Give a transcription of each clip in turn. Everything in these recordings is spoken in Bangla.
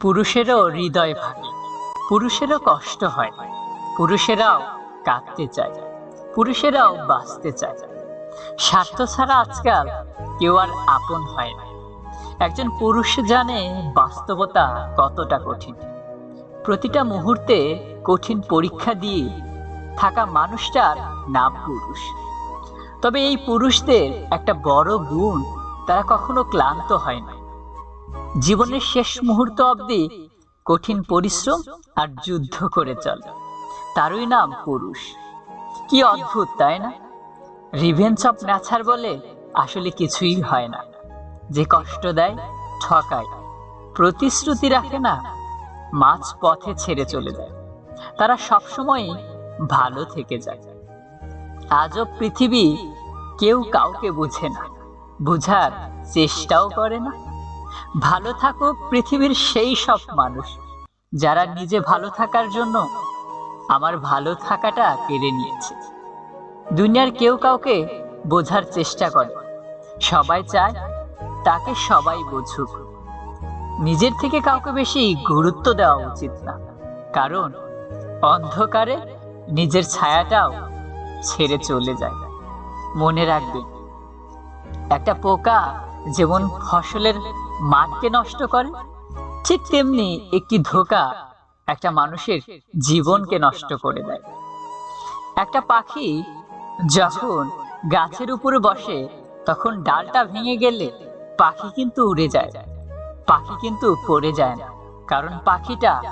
পুরুষেরও হৃদয় ভাঙে, পুরুষেরও কষ্ট হয়, পুরুষেরাও কাঁদতে চায়, পুরুষেরাও বাঁচতে চায়। স্বার্থ ছাড়া আজকাল কেউ আর আপন হয় না। একজন পুরুষ জানে বাস্তবতা কতটা কঠিন। প্রতিটা মুহূর্তে কঠিন পরীক্ষা দিয়ে থাকা মানুষটার নাম পুরুষ। তবে এই পুরুষদের একটা বড় গুণ, তারা কখনো ক্লান্ত হয় না। জীবনের শেষ মুহূর্ত অবধি কঠিন পরিশ্রম আর যুদ্ধ করে চলে। তারই নাম পুরুষ। কি অদ্ভুত, তাই না? রিভেঞ্জ অফ ন্যাচার বলে আসলে কিছুই হয় না। যে কষ্ট দেয়, ঠকায়। প্রতিশ্রুতি রাখে না মাছ পথে ছেড়ে চলে যায়। তারা সবসময় ভালো থেকে যায়। আজও পৃথিবী কেউ কাউকে বুঝে না। বুঝার চেষ্টাও করে না। ভালো থাকুক পৃথিবীর সেই সব মানুষ। যারা নিজে ভালো থাকার জন্য আমার ভালো থাকাটা কেড়ে নিয়েছে। দুনিয়ার কেউ কাউকে বোঝার চেষ্টা করে। সবাই চায় তাকে সবাই বুঝুক। নিজের থেকে কাউকে বেশি গুরুত্ব দেওয়া উচিত না। কারণ অন্ধকারে নিজের ছায়াটাও ছেড়ে চলে যায়। মনে রাখবেন একটা পোকা যেমন ফসলের মাঠকে নষ্ট করে? ঠিক তেমনি একটি ধোকা একটা মানুষের জীবনকে নষ্ট করে দেয়। একটা পাখি যখন গাছের উপরে বসে, তখন ডালটা ভেঙে গেলে পাখি কিন্তু উড়ে যায়। পাখি কিন্তু পড়ে যায় না, কারণ পাখিটা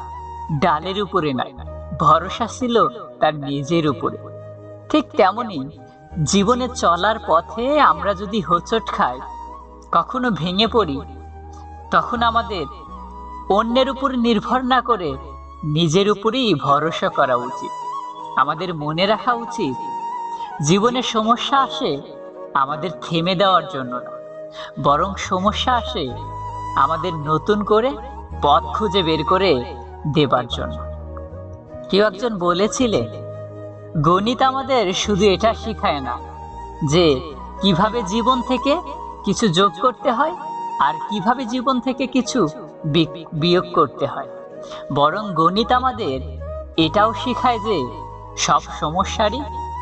ডালের উপরে নাই ভরসা ছিল তার নিজের উপরে। ঠিক তেমনি জীবনে চলার পথে আমরা যদি হোঁচট খাই, কখনো ভেঙে পড়ি তখন আমাদের অন্যের উপর নির্ভর না করে নিজের উপরেই ভরসা করা উচিত। আমাদের মনে রাখা উচিত, জীবনে সমস্যা আসে আমাদের থেমে দেওয়ার জন্য না। বরং সমস্যা আসে আমাদের নতুন করে পথ খুঁজে বের করে দেবার জন্য। কেউ একজন বলেছিলেন, গণিত আমাদের শুধু এটা শিখায় না, যে কীভাবে জীবন থেকে কিছু যোগ করতে হয় আর কীভাবে জীবন থেকে কিছু বিয়োগ করতে হয়। বরং গণিত আমাদের এটাও শেখায় যে সব সমস্যারই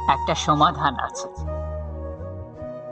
একটা সমাধান আছে।